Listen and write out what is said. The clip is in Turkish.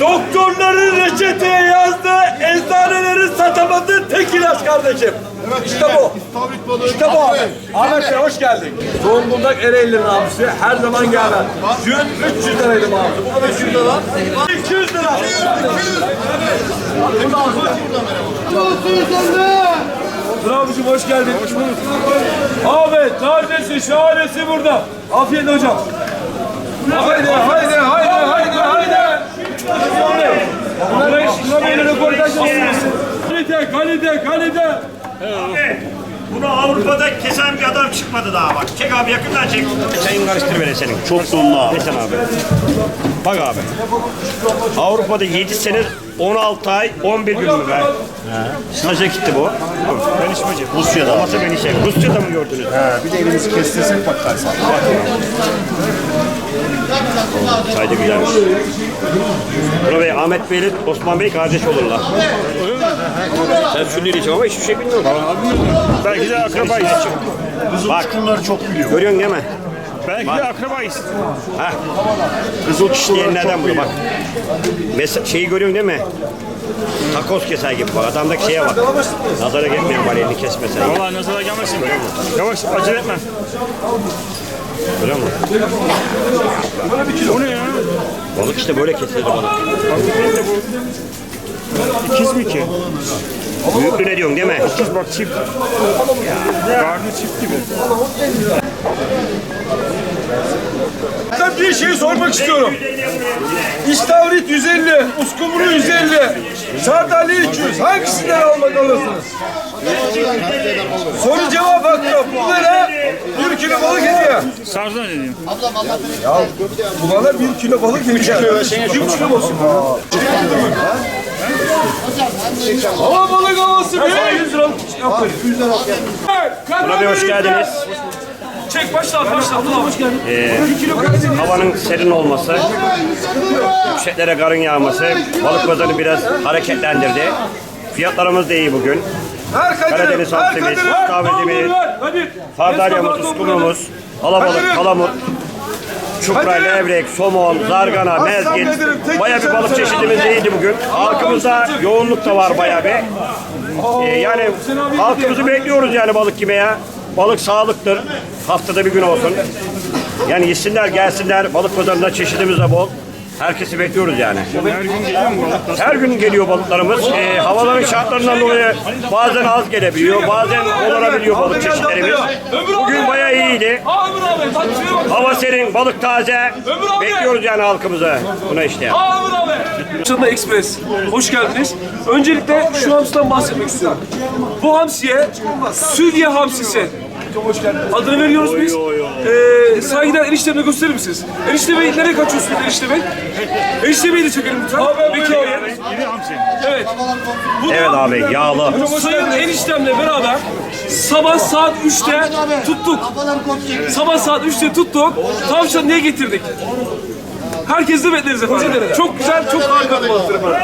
Doktorların reçeteye yazdığı eczanelerin satamadığı tek ilaç kardeşim. İşte bu. İşte bu abi. Ahmet Bey hoş geldin. Zonguldak Ereğli'nin abisi her zaman gelmez. Dün 300 liraydı abisi. Bu kadar 300 lira. 200 lira. Dur abicim hoş geldin. Hoş bulduk. Abi tazesi şahanesi burada. Afiyet hocam. Haydi haydi haydi Kalite kalite kalite. Bunu Avrupa'da kesen bir adam çıkmadı daha bak. Çek abi yakından çek. Çayın karıştır beni senin. Çok donlu Desen abi. Bak abi. Avrupa'da 7 sene 16 ay 11 gün mü be? Staja gitti bu. Ben işmeci. Rusya'da. Nasıl ben işe? Rusya'da mı gördünüz? Bir de elimizi kestirsek bakarsan. Çay da güzelmiş. Buna Bey, Ahmet Bey ile Osman Bey kardeş olurlar. Sen şunu diyeceğim ama hiçbir şey bilmiyorum. Belki de akrabayız. Bak, Bunlar çok biliyor. görüyorsun değil mi? Belki de akrabayız. Ha. Kızıl işleyenlerden bu bak. Mesela şeyi görüyorsun değil mi? Takoz keser gibi bak. Adamdaki şeye bak. Nazara gelmeyen var elini kesmesen. Valla nazara gelmesin. Yavaş acele etme. Görüyor musun? O ne ya? Balık işte böyle kesilir balık. İkiz mi ki? Büyüklü ne diyorsun değil mi? İkiz bak çift. Karnı çift gibi. Ben bir şey sormak istiyorum. İstavrit 150, uskumru 150, sardalya 300. Hangisinden almak alırsınız? Soru cevap hakkı. Bu ne? Bir kilo balık hediye. Sardan edeyim. Bu bana bir kilo balık hediye. 3 kilo. 3 kilo olsun. Hava balık havası bir. 100 liralık yapmayın. 100 lira. Buna bir hoş geldiniz. Çek başla başla. Abdullah hoş geldin. Karadeniz. Havanın serin olması, yükseklere karın yağması, balık pazarını biraz hareketlendirdi. Fiyatlarımız da iyi bugün. Her Kadir. Karadeniz her hamsimiz, kahvedimiz, Hadi. Sardalyamız, uskumrumuz, alabalık, kalamut, çupra, Hadi. levrek, somon, zargana, tek Baya bir balık çeşidimiz iyiydi bugün. Halkımızda yoğunluk da var baya bir. Ee, yani halkımızı bekliyoruz yani balık yemeye. Balık sağlıktır. Haftada bir gün olsun. Yani yesinler gelsinler. Balık pazarında çeşidimiz de bol. Herkesi bekliyoruz yani. Her gün geliyor mu balık? Her gün geliyor balıklarımız. Ee, havaların şartlarından dolayı bazen az gelebiliyor, bazen olabiliyor balık çeşitlerimiz. Bugün bayağı iyiydi. Hava serin, balık taze. Bekliyoruz yani halkımızı buna işte. Çılma Express. Hoş geldiniz. Öncelikle şu hamsiden bahsetmek istiyorum. Bu hamsiye Sülye hamsisi. Hoş geldiniz. Adını veriyoruz biz. Ee, saygıdeğer eniştemle gösterir misiniz? Enişte Bey nereye kaçıyorsunuz Enişte Bey? Enişte Bey'i de çekelim lütfen. Bekir Bey. Yeni hamsi. Evet. Bu Evet abi yağlı. Sayın eniştemle beraber sabah saat 3'te tuttuk. Sabah saat 3'te tuttuk. Tavşan niye getirdik? Herkesi de bekleriz efendim. Çok güzel, çok harika bir balıktır efendim.